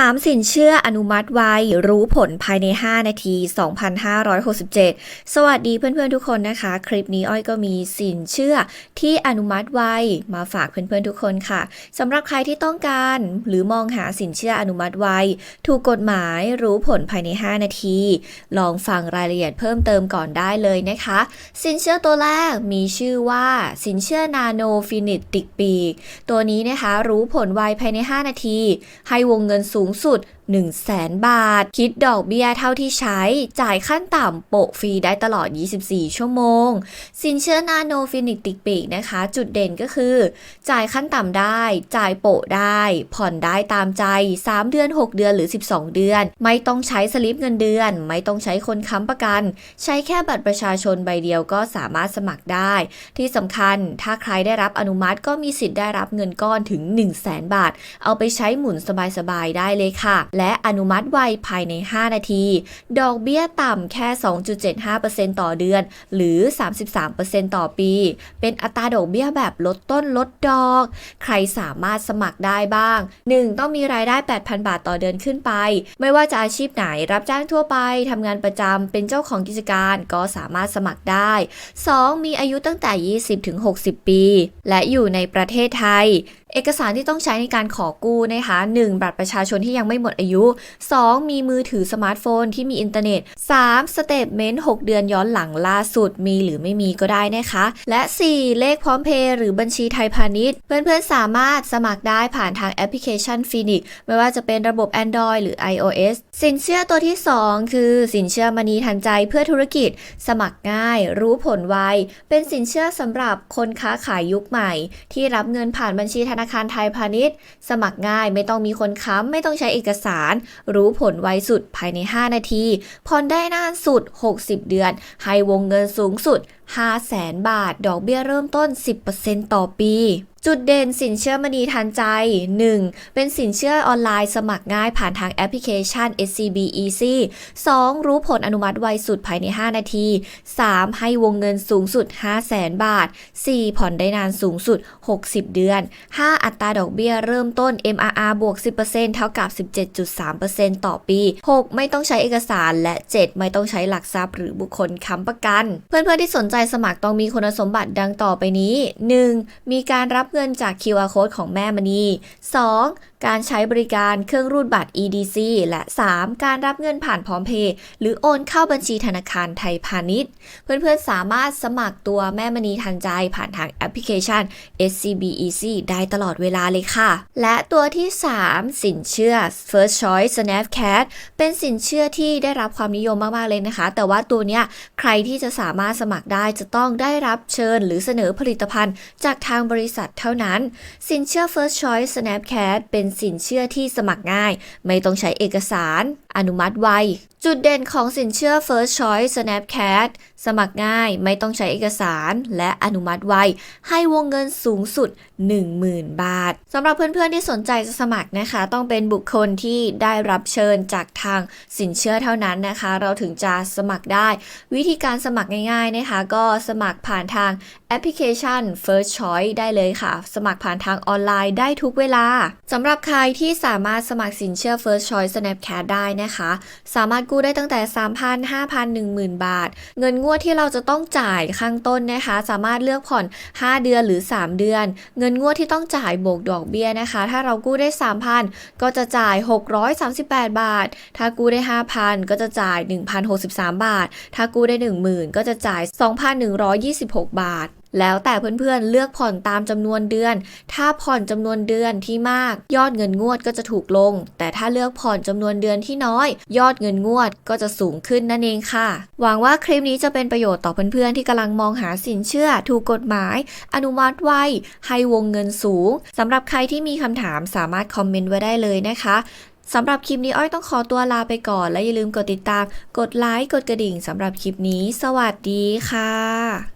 3 สินเชื่ออนุมัติไวรู้ผลภายใน 5 นาที 2,567 สวัสดีเพื่อนๆทุกคนนะคะ คลิปนี้อ้อยก็มีสินเชื่อที่อนุมัติไวมาฝากเพื่อนๆทุกคนค่ะสำหรับใครที่ต้องการหรือมองหาสินเชื่ออนุมัติไวถูกกฎหมายรู้ผลภายใน 5 นาที ลองฟังรายละเอียดเพิ่มเติมก่อนได้เลยนะคะ สินเชื่อตัวแรกมีชื่อว่าสินเชื่อนาโนฟินิตติกปีกตัวนี้นะคะรู้ผลไวภายใน 5 นาที ให้วงเงินสูงสูงสุด 1 0 0 0 0แสนบาท คิดดอกเบี้ยเท่าที่ใช้ จ่ายขั้นต่ำโปะฟรีได้ตลอด 24 ชั่วโมง สินเชื่อนาโนฟินิกติกปีกนะคะ จุดเด่นก็คือ จ่ายขั้นต่ำได้ จ่ายโปะได้ ผ่อนได้ตามใจ 3 เดือน 6 เดือนหรือ 12 เดือน ไม่ต้องใช้สลิปเงินเดือน ไม่ต้องใช้คนค้ำประกัน ใช้แค่บัตรประชาชนใบเดียวก็สามารถสมัครได้ ที่สำคัญถ้าใครได้รับอนุมัติก็มีสิทธิ์ได้รับเงินก้อนถึง 1 0 0 0 0แสนบาท เอาไปใช้หมุนสบายๆได้เลยค่ะ และและอนุมัติไวภายใน 5 นาที ดอกเบี้ยต่ำแค่ 2.75%ต่อเดือน หรือ 33%ต่อปี เป็นอัตราดอกเบี้ยแบบลดต้นลดดอก ใครสามารถสมัครได้บ้าง 1. ต้องมีรายได้ 8,000 บาทต่อเดือนขึ้นไป ไม่ว่าจะอาชีพไหนรับจ้างทั่วไปทำงานประจำเป็นเจ้าของกิจการก็สามารถสมัครได้ 2. มีอายุตั้งแต่ 20-60 ปี และอยู่ในประเทศไทย เอกสารที่ต้องใช้ในการขอกู้นะคะ 1. บัตรประชาชนที่ยังไม่หมดอายุ 2. มีมือถือสมาร์ทโฟนที่มีอินเทอร์เน็ต 3. สเตทเมนต์ 6 เดือนย้อนหลังล่าสุดมีหรือไม่มีก็ได้นะคะ และ 4. เลขพร้อมเพย์หรือบัญชีไทยพาณิชย์ เพื่อนๆ สามารถสมัครได้ผ่านทางแอปพลิเคชันฟินิกไม่ว่าจะเป็นระบบ Android หรือ iOS สินเชื่อตัวที่ 2 คือ สินเชื่อมณีทันใจเพื่อธุรกิจ สมัครง่าย รู้ผลไว เป็นสินเชื่อสำหรับคนค้าขายยุคใหม่ ที่รับเงินผ่านบัญชีธนาาคารไทยพาณิชย์ สมัครง่ายไม่ต้องมีคนค้ำไม่ต้องใช้เอกสาร รู้ผลไวสุดภายใน 5 นาทีผ่อนได้นานสุด 60 เดือน ให้วงเงินสูงสุด5 0 0แสนบาท ดอกเบี้ยเริ่มต้น 10%ต่อปี จุดเด่นสินเชื่อมณีทันใจ 1. เป็นสินเชื่อออนไลน์สมัครง่ายผ่านทางแอปพลิเคชัน SCB Easy 2. รู้ผลอนุมัติไวสุดภายใน 5 นาที 3. ให้วงเงินสูงสุด 5 0 0แสนบาท 4. ผ่อนได้นานสูงสุด 60 เดือน 5. อัตราดอกเบี้ยเริ่มต้น MRR บวก 10%เท่ากับ 17.3%ต่อปี 6. ไม่ต้องใช้เอกสารและ 7. ไม่ต้องใช้หลักทรัพย์หรือบุคคลค้ำประกัน เพื่อนๆที่สนใจสมัครต้องมีคุณสมบัติดังต่อไปนี้ 1. มีการรับเงินจาก QR Code ของแม่มณี 2. การใช้บริการเครื่องรูดบัตร EDC และ 3. การรับเงินผ่านพร้อมเพย์หรือโอนเข้าบัญชีธนาคารไทยพาณิชย์ เพื่อนๆ สามารถสมัครตัวแม่มณีทันใจผ่านทางแอปพลิเคชัน SCB Easy ได้ตลอดเวลาเลยค่ะ และตัวที่ 3 สินเชื่อ First Choice Snapcat เป็นสินเชื่อที่ได้รับความนิยมมากๆเลยนะคะ แต่ว่าตัวเนี้ยใครที่จะสามารถสมัครได้จะต้องได้รับเชิญ หรือเสนอผลิตภัณฑ์ จากทางบริษัทเท่านั้น สินเชื่อ First Choice Snapcat เป็นสินเชื่อที่สมัครง่าย ไม่ต้องใช้เอกสาร อนุมัติไว จุดเด่นของสินเชื่อ First Choice Snapcat สมัครง่ายไม่ต้องใช้เอกสารและอนุมัติไว ให้วงเงินสูงสุด 10,000 บาทสำหรับเพื่อนๆที่สนใจจะสมัครนะคะ ต้องเป็นบุคคลที่ได้รับเชิญจากทางสินเชื่อเท่านั้นนะคะ เราถึงจะสมัครได้ วิธีการสมัครง่ายๆนะคะ ก็สมัครผ่านทางแอปพลิเคชัน First Choice ได้เลยค่ะ สมัครผ่านทางออนไลน์ได้ทุกเวลาสำหรับใครที่สามารถสมัครสินเชื่อ First Choice Snapcat ได้นะคะ สามารถกู้ได้ตั้งแต่ 3,000 5,000 10,000 บาท เงินงวดที่เราจะต้องจ่ายข้างต้นนะคะ สามารถเลือกผ่อน 5 เดือนหรือ 3 เดือน เงินงวดที่ต้องจ่ายบวกดอกเบี้ยนะคะ ถ้าเรากู้ได้ 3,000 ก็จะจ่าย 638 บาท ถ้ากู้ได้ 5,000 ก็จะจ่าย 1,063 บาท ถ้ากู้ได้ 10,000 ก็จะจ่าย 2,126 บาท แล้วแต่เพื่อนๆเลือกผ่อนตามจำนวนเดือน ถ้าผ่อนจำนวนเดือนที่มาก ยอดเงินงวดก็จะถูกลง แต่ถ้าเลือกผ่อนจำนวนเดือนที่น้อย ยอดเงินงวดก็จะสูงขึ้นนั่นเองค่ะ หวังว่าคลิปนี้จะเป็นประโยชน์ต่อเพื่อนๆที่กำลังมองหาสินเชื่อ ถูกกฎหมาย อนุมัติไวให้วงเงินสูงสำหรับใครที่มีคำถามสามารถคอมเมนต์ไว้ได้เลยนะคะสำหรับคลิปนี้อ้อยต้องขอตัวลาไปก่อนและอย่าลืมกดติดตาม กดไลค์ กดกระดิ่งสำหรับคลิปนี้ สวัสดีค่ะ